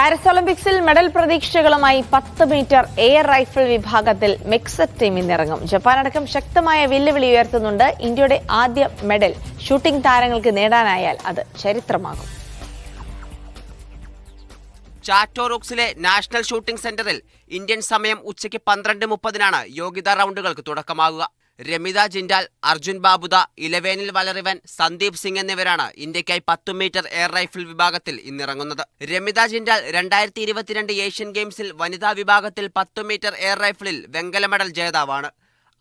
Paris ഒളിമ്പിക്സിൽ medal പ്രതീക്ഷകളുമായി പത്ത് മീറ്റർ എയർ റൈഫിൾ വിഭാഗത്തിൽ മിക്സഡ് ടീം ഇന്നിറങ്ങും. ജപ്പാൻ അടക്കം ശക്തമായ വെല്ലുവിളി ഉയർത്തുന്നുണ്ട് ഇന്ത്യയുടെ ആദ്യ മെഡൽ. ഷൂട്ടിംഗ് താരങ്ങൾക്ക് നേടാനായാൽ അത് ചരിത്രമാകും. ചാറ്റോറോക്സിലെ നാഷണൽ ഷൂട്ടിംഗ് സെന്ററിൽ ഇന്ത്യൻ സമയം ഉച്ചയ്ക്ക് പന്ത്രണ്ട് മുപ്പതിനാണ് യോഗ്യതാ റൗണ്ടുകൾക്ക് തുടക്കമാകുക രമിത ജിൻഡാൽ അർജുൻ ബാബുദ ഇലവേനിൽ വലറിവൻ സന്ദീപ് സിംഗ് എന്നിവരാണ് ഇന്ത്യക്കായി പത്ത് മീറ്റർ എയർ റൈഫിൾ വിഭാഗത്തിൽ ഇന്നിറങ്ങുന്നത്. രമിത ജിൻഡാൽ രണ്ടായിരത്തി ഇരുപത്തിരണ്ട് ഏഷ്യൻ ഗെയിംസിൽ വനിതാ വിഭാഗത്തിൽ പത്ത് മീറ്റർ എയർ റൈഫിളിൽ വെങ്കല മെഡൽ ജേതാവാണ്.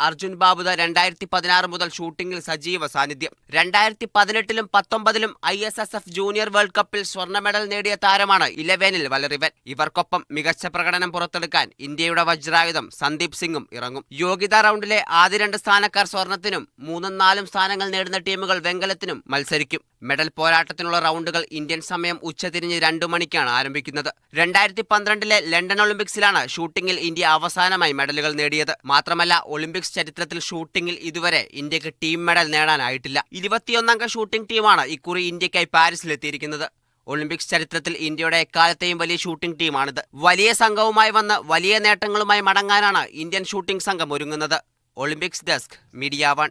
അർജുൻ ബാബുദ രണ്ടായിരത്തി പതിനാറ് മുതൽ ഷൂട്ടിംഗിൽ സജീവ സാന്നിധ്യം. രണ്ടായിരത്തി പതിനെട്ടിലും പത്തൊമ്പതിലും I S S F junior world കപ്പിൽ സ്വർണ മെഡൽ നേടിയ താരമാണ് ഇലവേനിൽ വലറിവൻ. ഇവർക്കൊപ്പം മികച്ച പ്രകടനം പുറത്തെടുക്കാൻ ഇന്ത്യയുടെ വജ്രായുധം സന്ദീപ് സിംഗും ഇറങ്ങും. യോഗ്യതാ റൗണ്ടിലെ ആദ്യ രണ്ട് സ്ഥാനക്കാർ സ്വർണത്തിനും മൂന്നും നാലും സ്ഥാനങ്ങൾ നേടുന്ന ടീമുകൾ വെങ്കലത്തിനും മത്സരിക്കും. മെഡൽ പോരാട്ടത്തിനുള്ള റൗണ്ടുകൾ ഇന്ത്യൻ സമയം ഉച്ചതിരിഞ്ഞ് രണ്ടു മണിക്കാണ് ആരംഭിക്കുന്നത്. രണ്ടായിരത്തി പന്ത്രണ്ടിലെ ലണ്ടൻ ഒളിമ്പിക്സിലാണ് ഷൂട്ടിംഗിൽ ഇന്ത്യ അവസാനമായി മെഡലുകൾ നേടിയത്. മാത്രമല്ല ഒളിമ്പിക്സ് ചരിത്രത്തിൽ ഷൂട്ടിംഗിൽ ഇതുവരെ ഇന്ത്യയ്ക്ക് ടീം മെഡൽ നേടാനായിട്ടില്ല. ഇരുപത്തിയൊന്നംഗ ഷൂട്ടിംഗ് ടീമാണ് ഇക്കുറി ഇന്ത്യക്കായി പാരീസിലെത്തിയിരിക്കുന്നത്. ഒളിമ്പിക്സ് ചരിത്രത്തിൽ ഇന്ത്യയുടെ എക്കാലത്തെയും വലിയ ഷൂട്ടിംഗ് ടീമാണിത്. വലിയ സംഘവുമായി വന്ന് വലിയ നേട്ടങ്ങളുമായി മടങ്ങാനാണ് ഇന്ത്യൻ ഷൂട്ടിംഗ് സംഘം ഒരുങ്ങുന്നത്. Olympics desk Media One.